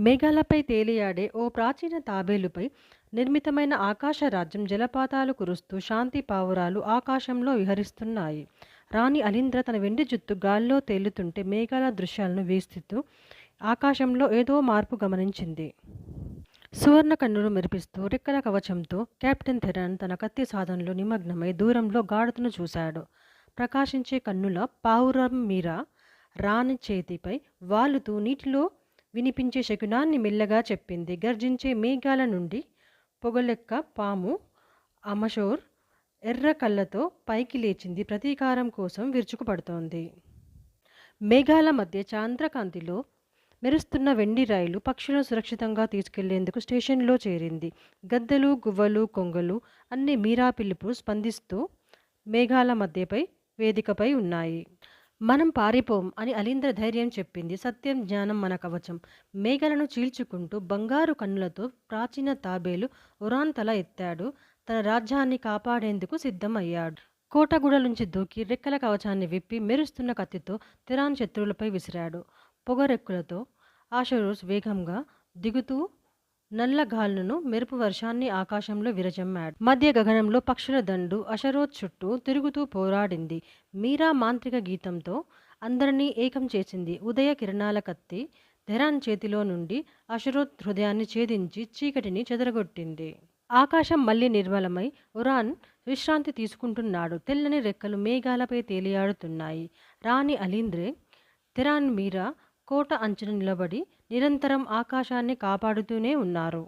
మేఘాలపై తేలియాడే ఓ ప్రాచీన తాబేలుపై నిర్మితమైన ఆకాశ రాజ్యం జలపాతాలు కురుస్తూ శాంతి పావురాలు ఆకాశంలో విహరిస్తున్నాయి. రాణి అలీంద్ర తన వెండి జుత్తు గాల్లో తేలుతుంటే మేఘాల దృశ్యాలను వీస్తుతూ ఆకాశంలో ఏదో మార్పు గమనించింది. సువర్ణ కన్నులు మెరిపిస్తూ రెక్కల కవచంతో కెప్టెన్ థెరాన్ తన కత్తి సాధనలో నిమగ్నమై దూరంలో గాఢతను చూశాడు. ప్రకాశించే కన్నుల పావురం మీరా రాణి చేతిపై వాలుతూ నీటిలో వినిపించే శకునాన్ని మెల్లగా చెప్పింది. గర్జించే మేఘాల నుండి పొగలెక్క పాము అమషోర్ ఎర్ర కళ్ళతో పైకి లేచింది. ప్రతీకారం కోసం విరుచుకుపడుతోంది. మేఘాల మధ్య చాంద్రకాంతిలో మెరుస్తున్న వెండి రైలు పక్షులను సురక్షితంగా తీసుకెళ్ళేందుకు స్టేషన్లో చేరింది. గద్దలు, గువ్వలు, కొంగలు అన్ని మీరా పిలుపు స్పందిస్తూ మేఘాల మధ్యపై వేదికపై ఉన్నాయి. మనం పారిపోం అని అలీంద్ర ధైర్యం చెప్పింది. సత్యం, జ్ఞానం మన కవచం. మేఘలను చీల్చుకుంటూ బంగారు కన్నులతో ప్రాచీన తాబేలు ఉరాన్ తల ఎత్తాడు. తన రాజ్యాన్ని కాపాడేందుకు సిద్ధం అయ్యాడు. నుంచి దూకి రెక్కల కవచాన్ని విప్పి మెరుస్తున్న కత్తితో తిరాన్ శత్రువులపై విసిరాడు. పొగరెక్కులతో ఆషరోస్ వేగంగా దిగుతూ నల్ల గాలును మెరుపు వర్షాన్ని ఆకాశంలో విరజమ్మాడు మధ్య గగనంలో పక్షుల దండు అశరోత్ చుట్టూ తిరుగుతూ పోరాడింది. మీరా మాంత్రిక గీతంతో అందరినీ ఏకం చేసింది. ఉదయ కిరణాల కత్తి థెరాన్ చేతిలో నుండి అశరోత్ హృదయాన్ని ఛేదించి చీకటిని చెదరగొట్టింది. ఆకాశం మళ్ళీ నిర్మలమై ఉరాన్ విశ్రాంతి తీసుకుంటున్నాడు. తెల్లని రెక్కలు మేఘాలపై తేలియాడుతున్నాయి. రాణి అలీంద్రే థెరాన్, మీరా కోట అంచున నిలబడి నిరంతరం ఆకాశాన్ని కాపాడుతూనే ఉన్నారు.